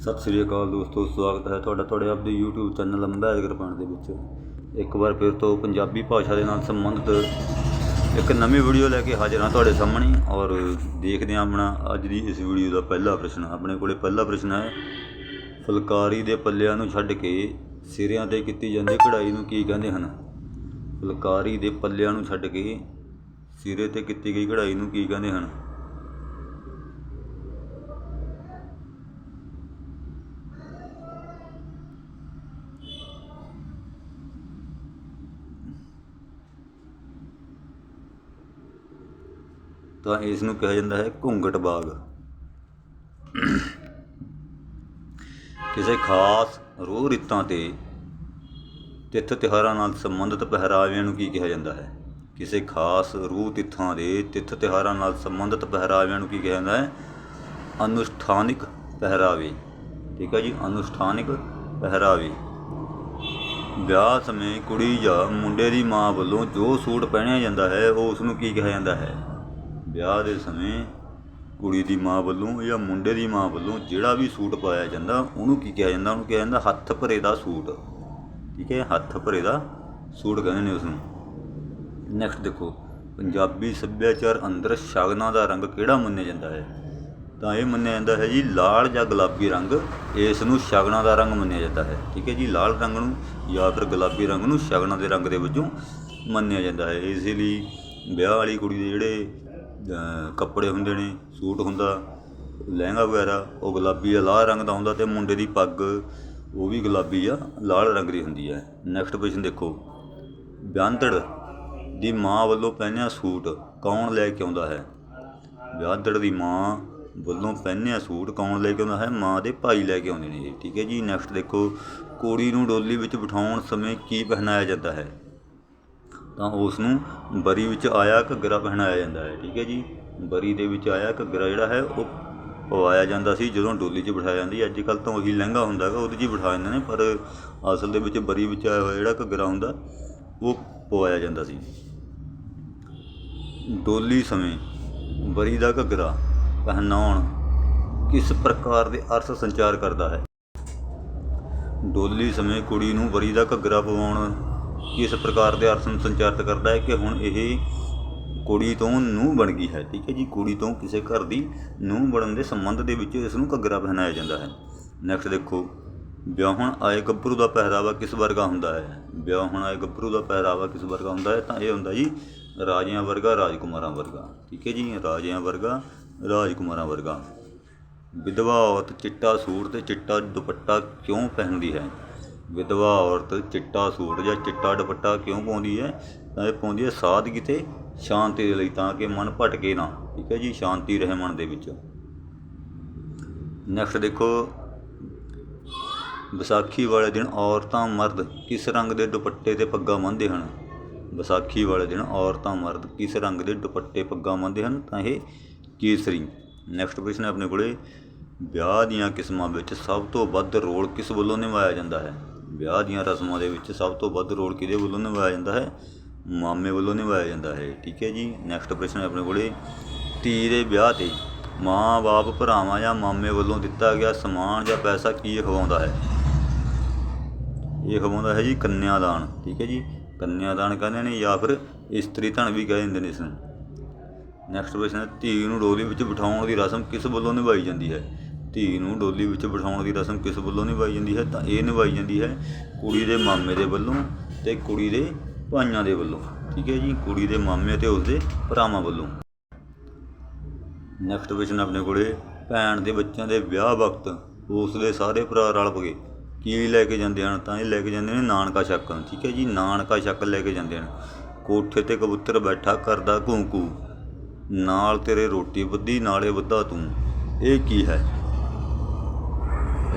ਸਤਿ ਸ੍ਰੀ ਅਕਾਲ ਦੋਸਤੋ, ਸਵਾਗਤ ਹੈ ਤੁਹਾਡਾ ਤੁਹਾਡੇ ਆਪਦੇ YouTube ਚੈਨਲ ਅੰਬੈਦ ਕਿਰਪਾਨ ਦੇ ਵਿੱਚ। ਇੱਕ ਵਾਰ ਫਿਰ ਤੋਂ ਪੰਜਾਬੀ ਭਾਸ਼ਾ ਦੇ ਨਾਲ ਸੰਬੰਧਿਤ ਇੱਕ ਨਵੀਂ ਵੀਡੀਓ ਲੈ ਕੇ ਹਾਜ਼ਰ ਹਾਂ ਤੁਹਾਡੇ ਸਾਹਮਣੇ ਔਰ ਦੇਖਦੇ ਹਾਂ ਆਪਣਾ ਅੱਜ ਦੀ ਇਸ ਵੀਡੀਓ ਦਾ ਪਹਿਲਾ ਪ੍ਰਸ਼ਨ। ਆਪਣੇ ਕੋਲੇ ਪਹਿਲਾ ਪ੍ਰਸ਼ਨ ਹੈ, ਫੁਲਕਾਰੀ ਦੇ ਪੱਲਿਆਂ ਨੂੰ ਛੱਡ ਕੇ ਸਿਰਿਆਂ ਤੇ ਕੀਤੀ ਜਾਂਦੀ ਕਢਾਈ ਨੂੰ ਕੀ ਕਹਿੰਦੇ ਹਨ? ਫੁਲਕਾਰੀ ਦੇ ਪੱਲਿਆਂ ਨੂੰ ਛੱਡ ਕੇ ਸਿਰੇ ਤੇ ਕੀਤੀ ਗਈ ਕਢਾਈ ਨੂੰ ਕੀ ਕਹਿੰਦੇ ਹਨ? ਤਾਂ ਇਸ ਨੂੰ ਕਿਹਾ ਜਾਂਦਾ ਹੈ ਘੁੰਗਟ ਬਾਗ। ਕਿਸੇ ਖਾਸ ਰੋਹ ਰਿੱਤਾਂ ਤੇ ਤਿੱਥ ਤਿਉਹਾਰਾਂ ਨਾਲ ਸੰਬੰਧਿਤ ਪਹਿਰਾਵਿਆਂ ਨੂੰ ਕੀ ਕਿਹਾ ਜਾਂਦਾ ਹੈ? ਕਿਸੇ ਖਾਸ ਰੂਹ ਤਿੱਥਾਂ ਦੇ ਤਿੱਥ ਤਿਉਹਾਰਾਂ ਨਾਲ ਸੰਬੰਧਿਤ ਪਹਿਰਾਵਿਆਂ ਨੂੰ ਕੀ ਕਿਹਾ ਜਾਂਦਾ ਹੈ? ਅਨੁਸ਼ਠਾਨਿਕ ਪਹਿਰਾਵੇ। ਠੀਕ ਹੈ ਜੀ, ਅਨੁਸ਼ਠਾਨਿਕ ਪਹਿਰਾਵੇ। ਵਿਆਹ ਸਮੇਂ ਕੁੜੀ ਜਾਂ ਮੁੰਡੇ ਦੀ ਮਾਂ ਵੱਲੋਂ ਜੋ ਸੂਟ ਪਹਿਨਿਆ ਜਾਂਦਾ ਹੈ, ਉਹ ਉਸ ਨੂੰ ਕੀ ਕਿਹਾ ਜਾਂਦਾ ਹੈ? ਵਿਆਹ ਦੇ ਸਮੇਂ ਕੁੜੀ ਦੀ ਮਾਂ ਵੱਲੋਂ ਜਾਂ ਮੁੰਡੇ ਦੀ ਮਾਂ ਵੱਲੋਂ ਜਿਹੜਾ ਵੀ ਸੂਟ ਪਾਇਆ ਜਾਂਦਾ, ਉਹਨੂੰ ਕੀ ਕਿਹਾ ਜਾਂਦਾ? ਉਹਨੂੰ ਕਿਹਾ ਜਾਂਦਾ ਹੱਥ ਭਰੇ ਦਾ ਸੂਟ। ਠੀਕ ਹੈ, ਹੱਥ ਭਰੇ ਦਾ ਸੂਟ ਕਹਿੰਦੇ ਨੇ ਉਸ ਨੂੰ ਨੈਕਸਟ ਦੇਖੋ, ਪੰਜਾਬੀ ਸੱਭਿਆਚਾਰ ਅੰਦਰ ਸ਼ਗਨਾਂ ਦਾ ਰੰਗ ਕਿਹੜਾ ਮੰਨਿਆ ਜਾਂਦਾ ਹੈ? ਤਾਂ ਇਹ ਮੰਨਿਆ ਜਾਂਦਾ ਹੈ ਜੀ ਲਾਲ ਜਾਂ ਗੁਲਾਬੀ ਰੰਗ, ਇਸ ਨੂੰ ਸ਼ਗਨਾਂ ਦਾ ਰੰਗ ਮੰਨਿਆ ਜਾਂਦਾ ਹੈ। ਠੀਕ ਹੈ ਜੀ, ਲਾਲ ਰੰਗ ਨੂੰ ਜਾਂ ਫਿਰ ਗੁਲਾਬੀ ਰੰਗ ਨੂੰ ਸ਼ਗਨਾਂ ਦੇ ਰੰਗ ਦੇ ਵਜੋਂ ਮੰਨਿਆ ਜਾਂਦਾ ਹੈ। ਇਸ ਲਈ ਵਿਆਹ ਵਾਲੀ ਕੁੜੀ ਦੇ ਜਿਹੜੇ ਕੱਪੜੇ ਹੁੰਦੇ ਨੇ, ਸੂਟ ਹੁੰਦਾ, ਲਹਿੰਗਾ ਵਗੈਰਾ, ਉਹ ਗੁਲਾਬੀ ਆ ਲਾਲ ਰੰਗ ਦਾ ਹੁੰਦਾ ਅਤੇ ਮੁੰਡੇ ਦੀ ਪੱਗ, ਉਹ ਵੀ ਗੁਲਾਬੀ ਆ ਲਾਲ ਰੰਗ ਦੀ ਹੁੰਦੀ ਹੈ। ਨੈਕਸਟ ਕੁਐਸਚਨ ਦੇਖੋ। ਵਿਆਹਤੜ ਦੀ ਮਾਂ ਵੱਲੋਂ ਪਹਿਨਿਆ ਸੂਟ ਕੌਣ ਲੈ ਕੇ ਆਉਂਦਾ ਹੈ? ਵਿਆਹਤੜ ਦੀ ਮਾਂ ਵੱਲੋਂ ਪਹਿਨਿਆ ਸੂਟ ਕੌਣ ਲੈ ਕੇ ਆਉਂਦਾ ਹੈ? ਮਾਂ ਦੇ ਭਾਈ ਲੈ ਕੇ ਆਉਂਦੇ ਨੇ ਜੀ ਠੀਕ ਹੈ ਜੀ। ਨੈਕਸਟ ਦੇਖੋ, ਕੁੜੀ ਨੂੰ ਡੋਲੀ ਵਿੱਚ ਬਿਠਾਉਣ ਸਮੇਂ ਕੀ ਪਹਿਨਾਇਆ ਜਾਂਦਾ ਹੈ? ਤਾਂ ਉਸ ਨੂੰ ਬਰੀ ਵਿੱਚ ਆਇਆ ਘੱਗਰਾ ਪਹਿਨਾਇਆ ਜਾਂਦਾ ਹੈ, ਠੀਕ ਹੈ ਜੀ? ਬਰੀ ਦੇ ਵਿੱਚ ਆਇਆ ਘੱਗਰਾ ਜਿਹੜਾ ਹੈ, ਉਹ ਪਵਾਇਆ ਜਾਂਦਾ ਸੀ, ਜਦੋਂ ਡੋਲੀ 'ਚ ਬਿਠਾਇਆ ਜਾਂਦੀ ਅੱਜ ਕੱਲ ਤਾਂ ਉਹੀ ਲਹਿੰਗਾ ਹੁੰਦਾ ਹੈਗਾ, ਉਹਦੇ 'ਚ ਹੀ ਬਿਠਾ ਦਿੰਦੇ ਨੇ, ਪਰ ਅਸਲ ਦੇ ਵਿੱਚ ਬਰੀ ਵਿੱਚ ਆਇਆ ਹੋਇਆ ਜਿਹੜਾ ਘੱਗਰਾ ਹੁੰਦਾ, ਉਹ ਪਵਾਇਆ ਜਾਂਦਾ ਸੀ। ਡੋਲੀ ਸਮੇਂ ਬਰੀ ਦਾ ਘੱਗਰਾ ਪਹਿਨਾਉਣ ਕਿਸ ਪ੍ਰਕਾਰ ਦੇ ਅਰਥ ਸੰਚਾਰ ਕਰਦਾ ਹੈ? ਡੋਲੀ ਸਮੇਂ ਕੁੜੀ ਨੂੰ ਬਰੀ ਦਾ ਘੱਗਰਾ ਪਵਾਉਣ ਕਿਸ ਪ੍ਰਕਾਰ ਦੇ ਅਰਥ ਨੂੰ ਸੰਚਾਰਿਤ ਕਰਦਾ ਹੈ ਕਿ ਹੁਣ ਇਹ ਕੁੜੀ ਤੋਂ ਨੂੰਹ ਬਣ ਗਈ ਹੈ, ਠੀਕ ਹੈ ਜੀ। ਕੁੜੀ ਤੋਂ ਕਿਸੇ ਘਰ ਦੀ ਨੂੰਹ ਬਣਨ ਦੇ ਸੰਬੰਧ ਦੇ ਵਿੱਚ ਇਸ ਨੂੰ ਘੱਗਰਾ ਪਹਿਨਾਇਆ ਜਾਂਦਾ ਹੈ। ਨੈਕਸਟ ਦੇਖੋ, ਵਿਆਹਣ ਆਏ ਗੱਭਰੂ ਦਾ ਪਹਿਰਾਵਾ ਕਿਸ ਵਰਗਾ ਹੁੰਦਾ ਹੈ? ਵਿਆਹਣ ਆਏ ਗੱਭਰੂ ਦਾ ਪਹਿਰਾਵਾ ਕਿਸ ਵਰਗਾ ਹੁੰਦਾ ਹੈ? ਤਾਂ ਇਹ ਹੁੰਦਾ ਜੀ, ਰਾਜਿਆਂ ਵਰਗਾ, ਰਾਜਕੁਮਾਰਾਂ ਵਰਗਾ, ਠੀਕ ਹੈ ਜੀ। ਰਾਜਿਆਂ ਵਰਗਾ, ਰਾਜਕੁਮਾਰਾਂ ਵਰਗਾ। ਵਿਧਵਾ ਔਰਤ ਚਿੱਟਾ ਸੂਟ ਤੇ ਚਿੱਟਾ ਦੁਪੱਟਾ ਕਿਉਂ ਪਹਿਨਦੀ ਹੈ? ਵਿਧਵਾ ਔਰਤ ਚਿੱਟਾ ਸੂਟ ਜਾਂ ਚਿੱਟਾ ਦੁਪੱਟਾ ਕਿਉਂ ਪਾਉਂਦੀ ਹੈ? ਤਾਂ ਇਹ ਪਾਉਂਦੀ ਹੈ ਸਾਦਗੀ ਤੇ ਸ਼ਾਂਤੀ ਦੇ ਲਈ ਤਾਂ ਕਿ ਮਨ ਭਟਕੇ ਨਾ। ਠੀਕ ਹੈ ਜੀ, ਸ਼ਾਂਤੀ ਰਹੇ ਮਨ ਦੇ ਵਿੱਚ। ਨੈਕਸਟ ਦੇਖੋ, ਵਿਸਾਖੀ ਵਾਲੇ ਦਿਨ ਔਰਤਾਂ ਮਰਦ ਕਿਸ ਰੰਗ ਦੇ ਦੁਪੱਟੇ ਤੇ ਪੱਗਾਂ ਬੰਨ੍ਹਦੇ ਹਨ? ਵਿਸਾਖੀ ਵਾਲੇ ਦਿਨ ਔਰਤਾਂ ਮਰਦ ਕਿਸ ਰੰਗ ਦੇ ਦੁਪੱਟੇ ਪੱਗਾਂ ਬੰਨ੍ਹਦੇ ਹਨ? ਤਾਂ ਇਹ ਕੇਸਰੀ। ਨੈਕਸਟ ਪ੍ਰਸ਼ਨ ਆਪਣੇ ਕੋਲੇ। ਵਿਆਹ ਦੀਆਂ ਕਿਸਮਾਂ ਵਿੱਚ ਸਭ ਤੋਂ ਵੱਧ ਰੋਲ ਕਿਸ ਵੱਲੋਂ ਨਿਭਾਇਆ ਜਾਂਦਾ ਹੈ? ਵਿਆਹ ਦੀਆਂ ਰਸਮਾਂ ਦੇ ਵਿੱਚ ਸਭ ਤੋਂ ਵੱਧ ਰੋਲ ਕਿਹਦੇ ਵੱਲੋਂ ਨਿਭਾਇਆ ਜਾਂਦਾ ਹੈ? ਮਾਮੇ ਵੱਲੋਂ ਨਿਭਾਇਆ ਜਾਂਦਾ ਹੈ। ਠੀਕ ਹੈ ਜੀ। ਨੈਕਸਟ ਪ੍ਰਸ਼ਨ ਹੈ ਆਪਣੇ ਕੋਲੇ। ਧੀ ਦੇ ਵਿਆਹ ਤੇ ਮਾਂ-ਬਾਪ, ਭਰਾਵਾਂ ਜਾਂ ਮਾਮੇ ਵੱਲੋਂ ਦਿੱਤਾ ਗਿਆ ਸਮਾਨ ਜਾਂ ਪੈਸਾ ਕੀ ਖਵਾਉਂਦਾ ਹੈ? ਇਹ ਖਵਾਉਂਦਾ ਹੈ ਜੀ ਕੰਨਿਆਦਾਨ। ਠੀਕ ਹੈ ਜੀ। ਕੰਨਿਆਦਾਨ ਕਹਿੰਦੇ ਨੇ ਜਾਂ ਫਿਰ ਇਸਤਰੀ ਧਨ ਵੀ ਕਹਿ ਦਿੰਦੇ ਨੇ ਇਸ ਨੂੰ। ਨੈਕਸਟ ਪ੍ਰਸ਼ਨ ਹੈ ਧੀ ਨੂੰ ਡੋਲੀ ਵਿੱਚ ਬਿਠਾਉਣ ਦੀ ਰਸਮ ਕਿਸ ਵੱਲੋਂ ਨਿਭਾਈ ਜਾਂਦੀ ਹੈ? ਧੀ ਨੂੰ ਡੋਲੀ ਵਿੱਚ ਬਿਠਾਉਣ ਦੀ ਰਸਮ ਕਿਸ ਵੱਲੋਂ ਨਿਭਾਈ ਜਾਂਦੀ ਹੈ? ਤਾਂ ਇਹ ਨਿਭਾਈ ਜਾਂਦੀ ਹੈ ਕੁੜੀ ਦੇ ਮਾਮੇ ਦੇ ਵੱਲੋਂ ਤੇ ਕੁੜੀ ਦੇ ਭਾਈਆਂ ਦੇ ਵੱਲੋਂ। ਠੀਕ ਹੈ ਜੀ? ਕੁੜੀ ਦੇ ਮਾਮੇ ਤੇ ਉਸਦੇ ਭਰਾਵਾਂ ਵੱਲੋਂ। ਨੈਕਸਟ ਕੁਐਸਚਨ ਆਪਣੇ ਕੋਲੇ ਭੈਣ ਦੇ ਬੱਚਿਆਂ ਦੇ ਵਿਆਹ ਵਕਤ ਉਸ ਦੇ ਸਾਰੇ ਭਰਾ ਰਲ ਪਏ ਕੀ ਲੈ ਕੇ ਜਾਂਦੇ ਹਨ? ਤਾਂ ਇਹ ਲੈ ਕੇ ਜਾਂਦੇ ਨੇ ਨਾਨਕਾ ਛੱਕ। ਠੀਕ ਹੈ ਜੀ? ਨਾਨਕਾ ਛੱਕ ਲੈ ਕੇ ਜਾਂਦੇ ਹਨ। ਕੋਠੇ ਤੇ ਕਬੂਤਰ ਬੈਠਾ ਕਰਦਾ ਘੂੰ ਘੂੰ ਨਾਲ ਤੇਰੇ ਰੋਟੀ ਬੱਧੀ ਨਾਲੇ ਬੱਧਾ ਤੂੰ। ਇਹ ਕੀ ਹੈ?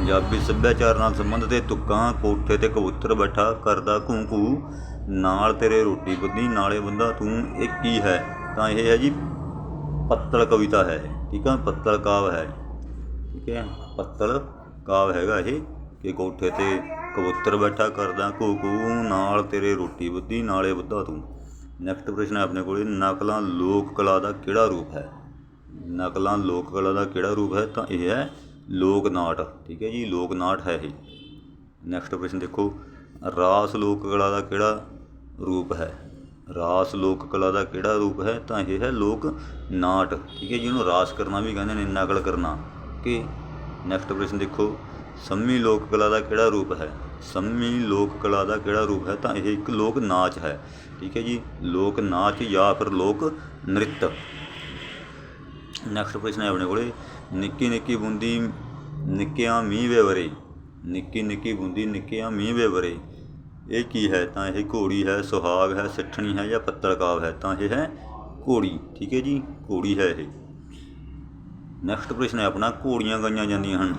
ਪੰਜਾਬੀ ਸੱਭਿਆਚਾਰ ਨਾਲ ਸੰਬੰਧਿਤ ਇਹ ਤੁਕਾਂ ਕੋਠੇ ਤੇ ਕਬੂਤਰ ਬੈਠਾ ਕਰਦਾ ਘੂੰ ਘੂੰ ਨਾਲ ਤੇਰੇ ਰੋਟੀ ਬੱਧੀ ਨਾਲੇ ਬੱਧਾ ਤੂੰ ਇਹ ਕੀ ਹੈ। ਤਾਂ ਇਹ ਹੈ ਜੀ ਪੱਤਲ ਕਵਿਤਾ ਹੈ ਠੀਕ ਹੈ ਪੱਤਲ ਕਾਵ ਹੈ। ਠੀਕ ਹੈ? ਪੱਤਲ ਕਾਵ ਹੈਗਾ ਇਹ ਕਿ ਕੋਠੇ ਤੇ ਕਬੂਤਰ ਬੈਠਾ ਕਰਦਾ ਘੂ ਘੂ ਨਾਲ ਤੇਰੇ ਰੋਟੀ ਬੱਧੀ ਨਾਲੇ ਬੱਧਾ ਤੂੰ। ਨੈਕਸਟ ਪ੍ਰਸ਼ਨ ਹੈ ਆਪਣੇ ਕੋਲ, ਨਕਲਾਂ ਲੋਕ ਕਲਾ ਦਾ ਕਿਹੜਾ ਰੂਪ ਹੈ? ਨਕਲਾਂ ਲੋਕ ਕਲਾ ਦਾ ਕਿਹੜਾ ਰੂਪ ਹੈ? ਤਾਂ ਇਹ ਹੈ ਲੋਕ ਨਾਟ ਠੀਕ ਹੈ ਜੀ ਲੋਕ ਨਾਟ ਹੈ ਇਹ। ਨੈਕਸਟ ਪ੍ਰਸ਼ਨ ਦੇਖੋ, ਰਾਸ ਲੋਕ ਕਲਾ ਦਾ ਕਿਹੜਾ ਰੂਪ ਹੈ? ਰਾਸ ਲੋਕ ਕਲਾ ਦਾ ਕਿਹੜਾ ਰੂਪ ਹੈ? ਤਾਂ ਇਹ ਹੈ ਲੋਕ ਨਾਟ ਠੀਕ ਹੈ ਜੀ, ਇਹਨੂੰ ਰਾਸ ਕਰਨਾ ਵੀ ਕਹਿੰਦੇ ਨੇ, ਨਕਲ ਕਰਨਾ। ਕਿ ਨੈਕਸਟ ਪ੍ਰਸ਼ਨ ਦੇਖੋ, ਸੰਮੀ ਲੋਕ ਕਲਾ ਦਾ ਕਿਹੜਾ ਰੂਪ ਹੈ? ਸੰਮੀ ਲੋਕ ਕਲਾ ਦਾ ਕਿਹੜਾ ਰੂਪ ਹੈ? ਤਾਂ ਇਹ ਇੱਕ ਲੋਕ ਨਾਚ ਹੈ, ਠੀਕ ਹੈ ਜੀ ਲੋਕ ਨਾਚ ਜਾਂ ਫਿਰ ਲੋਕ ਨ੍ਰਿਤ। ਨੈਕਸਟ ਪ੍ਰਸ਼ਨ ਹੈ ਆਪਣੇ ਕੋਲੇ, ਨਿੱਕੀ ਨਿੱਕੀ ਬੂੰਦੀ ਨਿੱਕਿਆਂ ਮੀਂਹ ਵੇ ਵਰੇ, ਨਿੱਕੀ ਨਿੱਕੀ ਬੂੰਦੀ, ਨਿੱਕਿਆਂ ਮੀਂਹ ਵੇ ਵਰੇ। ਇਹ ਕੀ ਹੈ? ਤਾਂ ਇਹ ਘੋੜੀ ਹੈ, ਸੁਹਾਗ ਹੈ, ਸਿੱਠਣੀ ਹੈ ਜਾਂ ਪੱਤਲਕਾਵ ਹੈ? ਤਾਂ ਇਹ ਹੈ ਘੋੜੀ, ਠੀਕ ਹੈ ਜੀ? ਘੋੜੀ ਹੈ ਇਹ। ਨੈਕਸਟ ਪ੍ਰਸ਼ਨ ਹੈ ਆਪਣਾ, ਘੋੜੀਆਂ ਗਾਈਆਂ ਜਾਂਦੀਆਂ ਹਨ।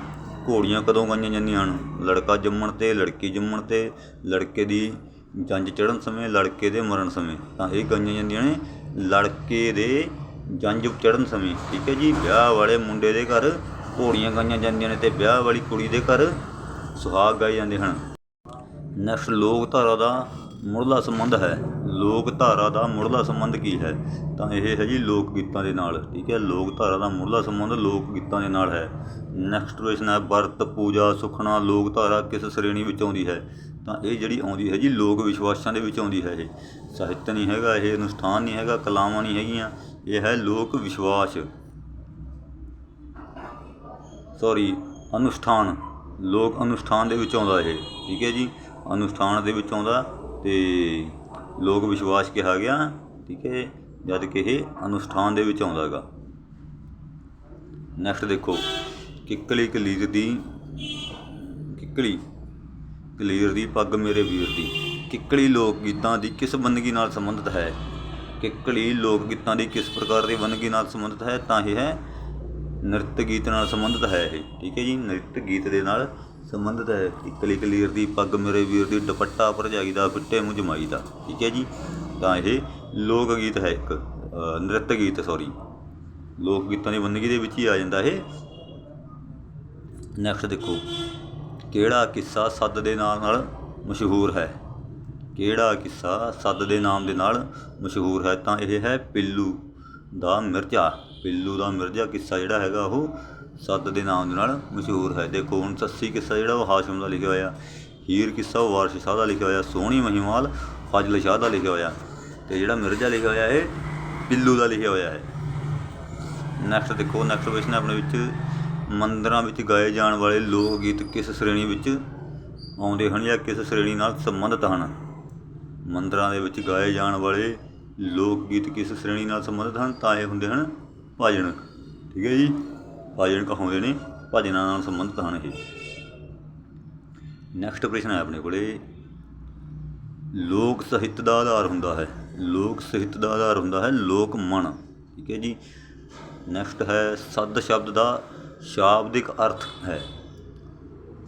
ਘੋੜੀਆਂ ਕਦੋਂ ਗਾਈਆਂ ਜਾਂਦੀਆਂ ਹਨ? ਲੜਕਾ ਜੰਮਣ ਤੇ, ਲੜਕੀ ਜੰਮਣ ਤੇ, ਲੜਕੇ ਦੀ ਜੰਜ ਚੜ੍ਹਨ ਸਮੇਂ, ਲੜਕੇ ਦੇ ਮਰਨ ਸਮੇਂ। ਤਾਂ ਇਹ ਗਾਈਆਂ ਜਾਂਦੀਆਂ ਨੇ, ਲੜਕੇ ਦੇ ਜੰਜ ਚੜ੍ਹਨ ਸਮੇਂ, ਠੀਕ ਹੈ ਜੀ? ਵਿਆਹ ਵਾਲੇ ਮੁੰਡੇ ਦੇ ਘਰ ਘੋੜੀਆਂ ਗਾਈਆਂ ਜਾਂਦੀਆਂ ਨੇ ਤੇ ਵਿਆਹ ਵਾਲੀ ਕੁੜੀ ਦੇ ਘਰ ਸੁਹਾਗ ਗਾਏ ਜਾਂਦੇ ਹਨ। ਨੈਕਸਟ ਲੋਕ ਧਾਰਾ ਦਾ ਮੁੱਢਲਾ ਸੰਬੰਧ ਹੈ। ਲੋਕ ਧਾਰਾ ਦਾ ਮੁੱਢਲਾ ਸੰਬੰਧ ਕੀ ਹੈ? ਤਾਂ ਇਹ ਹੈ ਜੀ ਲੋਕ ਗੀਤਾਂ ਦੇ ਨਾਲ, ਠੀਕ ਹੈ? ਲੋਕ ਧਾਰਾ ਦਾ ਮੁੱਢਲਾ ਸੰਬੰਧ ਲੋਕ ਗੀਤਾਂ ਦੇ ਨਾਲ ਹੈ। ਨੈਕਸਟ ਕੁਐਸਚਨ ਹੈ, ਵਰਤ, ਪੂਜਾ, ਸੁਖਣਾ ਲੋਕ ਧਾਰਾ ਕਿਸ ਸ਼੍ਰੇਣੀ ਵਿੱਚ ਆਉਂਦੀ ਹੈ? ਤਾਂ ਇਹ ਜਿਹੜੀ ਆਉਂਦੀ ਹੈ ਜੀ, ਲੋਕ ਵਿਸ਼ਵਾਸਾਂ ਦੇ ਵਿੱਚ ਆਉਂਦੀ ਹੈ ਇਹ। ਸਾਹਿਤ ਨਹੀਂ ਹੈਗਾ, ਇਹ ਅਨੁਸ਼ਠਾਨ ਨਹੀਂ ਹੈਗਾ, ਕਲਾਵਾਂ ਨਹੀਂ ਹੈਗੀਆਂ। ਇਹ ਹੈ ਲੋਕ ਵਿਸ਼ਵਾਸ। ਸੌਰੀ, ਅਨੁਸ਼ਠਾਨ। ਲੋਕ ਅਨੁਸ਼ਠਾਨ ਦੇ ਵਿੱਚ ਆਉਂਦਾ ਇਹ, ਠੀਕ ਹੈ ਜੀ? ਅਨੁਸ਼ਠਾਨ ਦੇ ਵਿੱਚ ਆਉਂਦਾ ਤੇ ਲੋਕ ਵਿਸ਼ਵਾਸ ਕਿਹਾ ਗਿਆ, ਠੀਕ ਹੈ, ਜਦ ਕਿ ਇਹ ਅਨੁਸ਼ਠਾਨ ਦੇ ਵਿੱਚ ਆਉਂਦਾ ਹੈਗਾ ਨੈਕਸਟ ਦੇਖੋ, ਕਿੱਕਲੀ ਕਲੀਰ ਦੀ, ਕਿੱਕਲੀ ਕਲੀਰ ਦੀ ਪੱਗ ਮੇਰੇ ਵੀਰ ਦੀ। ਕਿੱਕਲੀ ਲੋਕ ਗੀਤਾਂ ਦੀ ਕਿਸ ਬੰਦਗੀ ਨਾਲ ਸੰਬੰਧਿਤ ਹੈ? ਕਿੱਕਲੀ ਲੋਕ ਗੀਤਾਂ ਦੀ ਕਿਸ ਪ੍ਰਕਾਰ ਦੀ ਬੰਦਗੀ ਨਾਲ ਸੰਬੰਧਿਤ ਹੈ? ਤਾਂ ਇਹ ਹੈ ਨ੍ਰਿਤ ਗੀਤ ਨਾਲ ਸੰਬੰਧਿਤ ਹੈ ਇਹ, ਠੀਕ ਹੈ ਜੀ? ਨ੍ਰਿਤ ਗੀਤ ਦੇ ਨਾਲ ਸੰਬੰਧਿਤ ਹੈ ਇਕਲੀ ਕਲੀਰ ਦੀ ਪੱਗ ਮੇਰੇ ਵੀਰ ਦੀ ਦੁਪੱਟਾ ਭਰਜਾਈ ਦਾ, ਫਿੱਟੇ ਮੂੰਹ ਜਮਾਈ ਦਾ, ਠੀਕ ਹੈ ਜੀ? ਤਾਂ ਇਹ ਲੋਕ ਗੀਤ ਹੈ ਇੱਕ ਨ੍ਰਿਤ ਗੀਤ ਸੌਰੀ ਲੋਕ ਗੀਤਾਂ ਦੀ ਬੰਦਗੀ ਦੇ ਵਿੱਚ ਹੀ ਆ ਜਾਂਦਾ ਇਹ। ਨੈਕਸਟ ਦੇਖੋ, ਕਿਹੜਾ ਕਿੱਸਾ ਸੱਦ ਦੇ ਨਾਮ ਨਾਲ ਮਸ਼ਹੂਰ ਹੈ? ਕਿਹੜਾ ਕਿੱਸਾ ਸੱਦ ਦੇ ਨਾਮ ਦੇ ਨਾਲ ਮਸ਼ਹੂਰ ਹੈ? ਤਾਂ ਇਹ ਹੈ ਪਿੱਲੂ ਦਾ ਮਿਰਚਾ। ਪਿੱਲੂ ਦਾ ਮਿਰਜ਼ਾ ਕਿੱਸਾ ਜਿਹੜਾ ਹੈਗਾ ਉਹ ਸੱਤ ਦੇ ਨਾਮ ਦੇ ਨਾਲ ਮਸ਼ਹੂਰ ਹੈ। ਦੇਖੋ, ਹੁਣ ਸੱਸੀ ਕਿੱਸਾ ਜਿਹੜਾ ਉਹ ਹਾਸ਼ਮ ਦਾ ਲਿਖਿਆ ਹੋਇਆ, ਹੀਰ ਕਿੱਸਾ, ਉਹ ਵਾਰਸ਼ ਸ਼ਾਹ ਦਾ ਲਿਖਿਆ ਹੋਇਆ, ਸੋਹਣੀ ਮਹੀਮਾਲ, ਫਜ਼ਲ ਸ਼ਾਹ ਦਾ ਲਿਖਿਆ ਹੋਇਆ ਤੇ ਜਿਹੜਾ ਮਿਰਜ਼ਾ ਲਿਖਿਆ ਹੋਇਆ ਇਹ ਪਿੱਲੂ ਦਾ ਲਿਖਿਆ ਹੋਇਆ ਹੈ। ਨੈਕਸਟ ਦੇਖੋ ਨੈਕਸਟ ਕੁਐਸਚਨ ਆਪਣੇ ਵਿੱਚ। ਮੰਦਰਾਂ ਵਿੱਚ ਗਾਏ ਜਾਣ ਵਾਲੇ ਲੋਕ ਗੀਤ ਕਿਸ ਸ਼੍ਰੇਣੀ ਵਿੱਚ ਆਉਂਦੇ ਹਨ ਜਾਂ ਕਿਸ ਸ਼੍ਰੇਣੀ ਨਾਲ ਸੰਬੰਧਿਤ ਹਨ? ਮੰਦਰਾਂ ਦੇ ਵਿੱਚ ਗਾਏ ਜਾਣ ਵਾਲੇ ਲੋਕ ਗੀਤ ਕਿਸ ਸ਼੍ਰੇਣੀ ਨਾਲ ਸੰਬੰਧਿਤ ਹਨ? ਤਾਂ ਇਹ ਹੁੰਦੇ ਹਨ ਭਜਨ ਠੀਕ ਹੈ ਜੀ? ਭਾਜਨ ਕਹਾਉਂਦੇ ਨੇ ਭਜਨਾਂ ਨਾਲ ਸੰਬੰਧਿਤ ਹਨ ਇਹ। ਨੈਕਸਟ ਪ੍ਰਸ਼ਨ ਹੈ ਆਪਣੇ ਕੋਲੇ। ਲੋਕ ਸਾਹਿਤ ਦਾ ਆਧਾਰ ਹੁੰਦਾ ਹੈ। ਲੋਕ ਸਾਹਿਤ ਦਾ ਆਧਾਰ ਹੁੰਦਾ ਹੈ ਲੋਕ ਮਨ, ਠੀਕ ਹੈ ਜੀ? ਨੈਕਸਟ ਹੈ ਸੱਦ ਸ਼ਬਦ ਦਾ ਸ਼ਾਬਦਿਕ ਅਰਥ ਹੈ।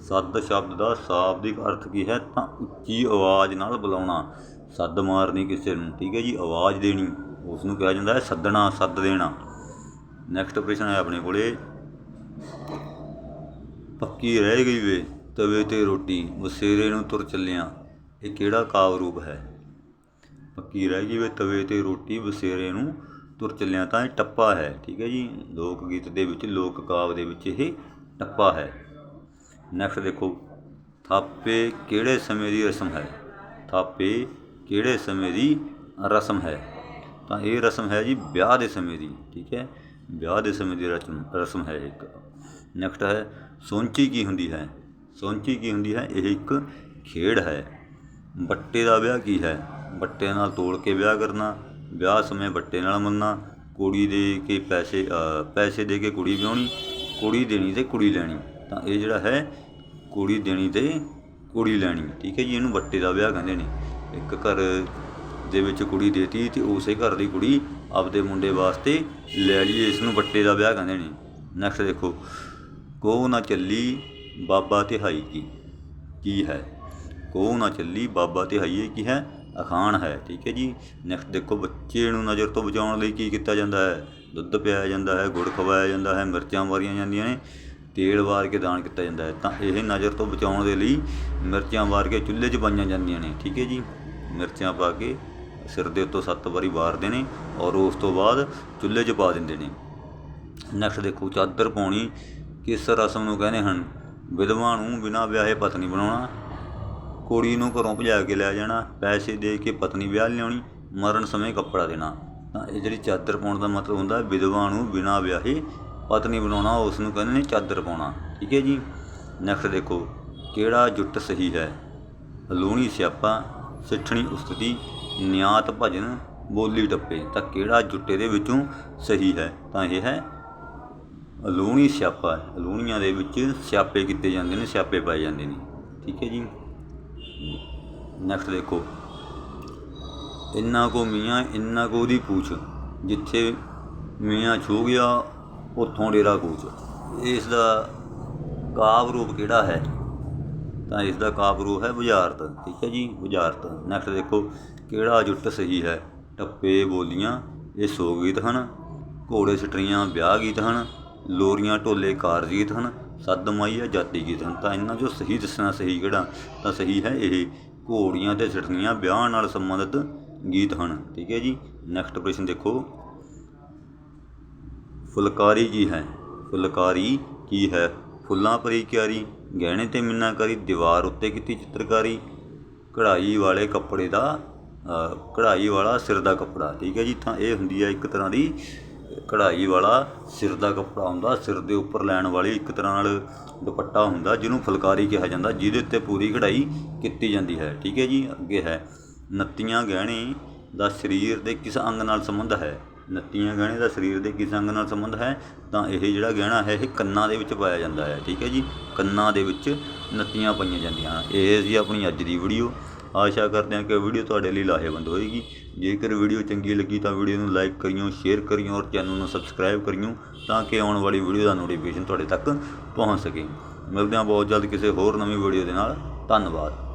ਸੱਦ ਸ਼ਬਦ ਦਾ ਸ਼ਾਬਦਿਕ ਅਰਥ ਕੀ ਹੈ? ਤਾਂ ਉੱਚੀ ਆਵਾਜ਼ ਨਾਲ ਬੁਲਾਉਣਾ, ਸੱਦ ਮਾਰਨੀ ਕਿਸੇ ਨੂੰ, ਠੀਕ ਹੈ ਜੀ? ਆਵਾਜ਼ ਦੇਣੀ ਉਸ ਨੂੰ ਕਿਹਾ ਜਾਂਦਾ ਹੈ ਸੱਦਣਾ, ਸੱਦ ਦੇਣਾ। ਨੈਕਸਟ ਪ੍ਰਸ਼ਨ ਹੈ ਆਪਣੇ ਕੋਲੇ। ਪੱਕੀ ਰਹਿ ਗਈ ਵੇ, ਤਵੇ ਤੇ ਰੋਟੀ ਵਸੇਰੇ ਨੂੰ ਤੁਰ ਚੱਲਿਆ। ਇਹ ਕਿਹੜਾ ਕਾਵ ਰੂਪ ਹੈ? ਪੱਕੀ ਰਹਿ ਗਈ ਵੇ, ਤਵੇ ਤੇ ਰੋਟੀ ਵਸੇਰੇ ਨੂੰ ਤੁਰ ਚੱਲਿਆ। ਤਾਂ ਇਹ ਟੱਪਾ ਹੈ, ਠੀਕ ਹੈ ਜੀ? ਲੋਕ ਗੀਤ ਦੇ ਵਿੱਚ, ਲੋਕ ਕਾਵ ਦੇ ਵਿੱਚ ਇਹ ਟੱਪਾ ਹੈ। ਨੈਕਸਟ ਦੇਖੋ, ਥਾਪੇ ਕਿਹੜੇ ਸਮੇਂ ਦੀ ਰਸਮ ਹੈ? ਥਾਪੇ ਕਿਹੜੇ ਸਮੇਂ ਦੀ ਰਸਮ ਹੈ? ਤਾਂ ਇਹ ਰਸਮ ਹੈ ਜੀ ਵਿਆਹ ਦੇ ਸਮੇਂ ਦੀ, ਠੀਕ ਹੈ? ਵਿਆਹ ਦੇ ਸਮੇਂ ਦੀ ਰਸਮ ਰਸਮ ਹੈ ਇੱਕ। ਨੈਕਸਟ ਹੈ, ਸੌਂਚੀ ਕੀ ਹੁੰਦੀ ਹੈ? ਸੌਂਚੀ ਕੀ ਹੁੰਦੀ ਹੈ? ਇਹ ਇੱਕ ਖੇਡ ਹੈ। ਬੱਟੇ ਦਾ ਵਿਆਹ ਕੀ ਹੈ? ਬੱਟੇ ਨਾਲ ਤੋੜ ਕੇ ਵਿਆਹ ਕਰਨਾ, ਵਿਆਹ ਸਮੇਂ ਬੱਟੇ ਨਾਲ ਮੰਨਣਾ, ਕੁੜੀ ਦੇ ਕੇ ਪੈਸੇ ਪੈਸੇ ਦੇ ਕੇ ਕੁੜੀ ਵਿਆਹਣੀ, ਕੁੜੀ ਦੇਣੀ ਤੇ ਕੁੜੀ ਲੈਣੀ। ਤਾਂ ਇਹ ਜਿਹੜਾ ਹੈ, ਕੁੜੀ ਦੇਣੀ ਤੇ ਕੁੜੀ ਲੈਣੀ। ਠੀਕ ਹੈ ਜੀ, ਇਹਨੂੰ ਬੱਟੇ ਦਾ ਵਿਆਹ ਕਹਿੰਦੇ ਨੇ। ਇੱਕ ਘਰ ਦੇ ਵਿੱਚ ਕੁੜੀ ਦੇਤੀ ਤੇ ਉਸੇ ਘਰ ਦੀ ਕੁੜੀ ਆਪਦੇ ਮੁੰਡੇ ਵਾਸਤੇ ਲੈ ਲਈ ਇਸ ਨੂੰ ਵੱਟੇ ਦਾ ਵਿਆਹ ਕਹਿੰਦੇ ਨੇ। ਨੈਕਸਟ ਦੇਖੋ ਕੋ ਨਾ ਚੱਲੀ ਬਾਬਾ ਤਿਹਾਈ ਕੀ ਕੀ ਹੈ? ਕੋ ਨਾ ਚੱਲੀ ਬਾਬਾ ਤਿਹਾਈਏ ਕੀ ਹੈ? ਅਖਾਣ ਹੈ, ਠੀਕ ਹੈ ਜੀ। ਨੈਕਸਟ ਦੇਖੋ, ਬੱਚੇ ਨੂੰ ਨਜ਼ਰ ਤੋਂ ਬਚਾਉਣ ਲਈ ਕੀ ਕੀਤਾ ਜਾਂਦਾ ਹੈ? ਦੁੱਧ ਪਿਆਇਆ ਜਾਂਦਾ ਹੈ, ਗੁੜ ਖਵਾਇਆ ਜਾਂਦਾ ਹੈ, ਮਿਰਚਾਂ ਵਾਰੀਆਂ ਜਾਂਦੀਆਂ ਨੇ, ਤੇਲ ਵਾਰ ਕੇ ਦਾਨ ਕੀਤਾ ਜਾਂਦਾ ਹੈ। ਤਾਂ ਇਹ ਨਜ਼ਰ ਤੋਂ ਬਚਾਉਣ ਦੇ ਲਈ ਮਿਰਚਾਂ ਵਾਰ ਕੇ ਚੁੱਲ੍ਹੇ 'ਚ ਪਾਈਆਂ ਜਾਂਦੀਆਂ ਨੇ, ਠੀਕ ਹੈ ਜੀ। ਮਿਰਚਾਂ ਪਾ ਕੇ ਸਿਰ ਦੇ ਉੱਤੋਂ ਸੱਤ ਵਾਰੀ ਵਾਰਦੇ ਨੇ ਔਰ ਉਸ ਤੋਂ ਬਾਅਦ ਚੁੱਲ੍ਹੇ 'ਚ ਪਾ ਦਿੰਦੇ ਨੇ। ਨੈਕਸਟ ਦੇਖੋ, ਚਾਦਰ ਪਾਉਣੀ, ਕਿਸ ਰਸਮ ਨੂੰ ਕਹਿੰਦੇ ਹਨ? ਵਿਧਵਾ ਨੂੰ ਬਿਨਾਂ ਵਿਆਹੇ ਪਤਨੀ ਬਣਾਉਣਾ, ਕੁੜੀ ਨੂੰ ਘਰੋਂ ਭਜਾ ਕੇ ਲੈ ਜਾਣਾ, ਪੈਸੇ ਦੇ ਕੇ ਪਤਨੀ ਵਿਆਹ ਲਿਆਉਣੀ, ਮਰਨ ਸਮੇਂ ਕੱਪੜਾ ਦੇਣਾ। ਤਾਂ ਇਹ ਜਿਹੜੀ ਚਾਦਰ ਪਾਉਣ ਦਾ ਮਤਲਬ ਹੁੰਦਾ, ਵਿਧਵਾ ਨੂੰ ਬਿਨਾਂ ਵਿਆਹੇ ਪਤਨੀ ਬਣਾਉਣਾ, ਉਸ ਨੂੰ ਕਹਿੰਦੇ ਨੇ ਚਾਦਰ ਪਾਉਣਾ। ਠੀਕ ਹੈ ਜੀ? ਨੈਕਸਟ ਦੇਖੋ, ਕਿਹੜਾ ਜੁੱਟ ਸਹੀ ਹੈ? ਲੂਣੀ ਸਿਆਪਾ, ਸਿੱਠਣੀ ਉਸਤਤੀ ਨਿਆਤ ਭਜਨ ਬੋਲੀ ਟੱਪੇ, ਤਾਂ ਕਿਹੜਾ ਜੁੱਟੇ ਦੇ ਵਿੱਚੋਂ ਸਹੀ ਹੈ? ਤਾਂ ਇਹ ਹੈ ਅਲੂਣੀ ਸਿਆਪਾ ਹੈ। ਅਲੂਣੀਆਂ ਦੇ ਵਿੱਚ ਸਿਆਪੇ ਕੀਤੇ ਜਾਂਦੇ ਨੇ, ਸਿਆਪੇ ਪਾਏ ਜਾਂਦੇ ਨੇ। ਠੀਕ ਹੈ ਜੀ? ਨੈਕਸਟ ਦੇਖੋ। ਇੰਨਾ ਕੋ ਮੀਆਂ ਇੰਨਾ ਕੋ ਦੀ ਪੂਛ ਜਿੱਥੇ ਮੀਆਂ ਛੂ ਗਿਆ, ਉੱਥੋਂ ਡੇਰਾ ਕੂਚ। ਇਸ ਦਾ ਕਾਵ ਰੂਪ ਕਿਹੜਾ ਹੈ? ਤਾਂ ਇਸ ਦਾ ਕਾਵ ਰੂਪ ਹੈ ਬੁਝਾਰਤ ਠੀਕ ਹੈ ਜੀ? ਬੁਝਾਰਤ ਨੈਕਸਟ ਦੇਖੋ। ਕਿਹੜਾ ਜੁੱਟ ਸਹੀ ਹੈ? ਟੱਪੇ ਬੋਲੀਆਂ, ਇਹ ਸੋ ਗੀਤ ਹਨ। ਘੋੜੇ ਸਟਰੀਆਂ, ਵਿਆਹ ਗੀਤ ਹਨ। ਲੋਰੀਆਂ ਢੋਲੇ ਕਾਰ ਗੀਤ ਹਨ। ਸੱਦ ਮਾਈਆ ਜਾਤੀ ਗੀਤ ਹਨ। ਤਾਂ ਇਹਨਾਂ ਜੋ ਸਹੀ ਦੱਸਣਾ ਸਹੀ ਕਿਹੜਾ? ਤਾਂ ਸਹੀ ਹੈ ਇਹ ਘੋੜੀਆਂ ਤੇ ਸਟਰੀਆਂ ਵਿਆਹ ਨਾਲ ਸੰਬੰਧਿਤ ਗੀਤ ਹਨ। ਠੀਕ ਹੈ ਜੀ। ਨੈਕਸਟ ਪ੍ਰਸ਼ਨ ਦੇਖੋ। ਫੁਲਕਾਰੀ ਕੀ ਹੈ? ਫੁਲਕਾਰੀ ਕੀ ਹੈ? ਫੁੱਲਾਂ ਭਰੀ ਕਿਆਰੀ, ਗਹਿਣੇ ਤੇ ਮਿੰਨਾਕਾਰੀ ਦੀਵਾਰ ਉੱਤੇ ਕੀਤੀ ਚਿੱਤਰਕਾਰੀ, ਕਢਾਈ ਵਾਲੇ ਕੱਪੜੇ ਦਾ ਕਢਾਈ ਵਾਲਾ ਸਿਰ ਦਾ ਕੱਪੜਾ, ਠੀਕ ਹੈ ਜੀ? ਤਾਂ ਇਹ ਹੁੰਦੀ ਹੈ ਇੱਕ ਤਰ੍ਹਾਂ ਦੀ ਕਢਾਈ ਵਾਲਾ ਸਿਰ ਦਾ ਕੱਪੜਾ ਹੁੰਦਾ। ਸਿਰ ਦੇ ਉੱਪਰ ਲੈਣ ਵਾਲੀ ਇੱਕ ਤਰ੍ਹਾਂ ਨਾਲ ਦੁਪੱਟਾ ਹੁੰਦਾ, ਜਿਹਨੂੰ ਫੁਲਕਾਰੀ ਕਿਹਾ ਜਾਂਦਾ, ਜਿਹਦੇ ਉੱਤੇ ਪੂਰੀ ਕਢਾਈ ਕੀਤੀ ਜਾਂਦੀ ਹੈ। ਠੀਕ ਹੈ ਜੀ? ਅੱਗੇ ਹੈ। ਨੱਤੀਆਂ ਗਹਿਣੇ ਦਾ ਸਰੀਰ ਦੇ ਕਿਸ ਅੰਗ ਨਾਲ ਸੰਬੰਧ ਹੈ? ਨੱਤੀਆਂ ਗਹਿਣੇ ਦਾ ਸਰੀਰ ਦੇ ਕਿਸ ਅੰਗ ਨਾਲ ਸੰਬੰਧ ਹੈ? ਤਾਂ ਇਹ ਜਿਹੜਾ ਗਹਿਣਾ ਹੈ, ਇਹ ਕੰਨਾਂ ਦੇ ਵਿੱਚ ਪਾਇਆ ਜਾਂਦਾ ਹੈ। ਠੀਕ ਹੈ ਜੀ? ਕੰਨਾਂ ਦੇ ਵਿੱਚ ਨੱਤੀਆਂ ਪਾਈਆਂ ਜਾਂਦੀਆਂ ਹਨ। ਇਹ ਸੀ ਆਪਣੀ ਅੱਜ ਦੀ ਵੀਡੀਓ ਆਸ਼ਾ ਕਰਦੇ ਹਾਂ ਕਿ ਵੀਡੀਓ ਤੁਹਾਡੇ ਲਈ ਲਾਹੇਵੰਦ ਹੋਏਗੀ। ਜੇਕਰ ਵੀਡੀਓ ਚੰਗੀ ਲੱਗੀ ਤਾਂ ਵੀਡੀਓ ਨੂੰ ਲਾਈਕ ਕਰਿਓ, ਸ਼ੇਅਰ ਕਰਿਓ ਔਰ ਚੈਨਲ ਨੂੰ ਸਬਸਕ੍ਰਾਈਬ ਕਰਿਓ ਤਾਂ ਕਿ ਆਉਣ ਵਾਲੀ ਵੀਡੀਓ ਦਾ ਨੋਟੀਫਿਕੇਸ਼ਨ ਤੁਹਾਡੇ ਤੱਕ ਪਹੁੰਚ ਸਕੇ। ਮਿਲਦੇ ਹਾਂ ਬਹੁਤ ਜਲਦ ਕਿਸੇ ਹੋਰ ਨਵੀਂ ਵੀਡੀਓ ਦੇ ਨਾਲ। ਧੰਨਵਾਦ।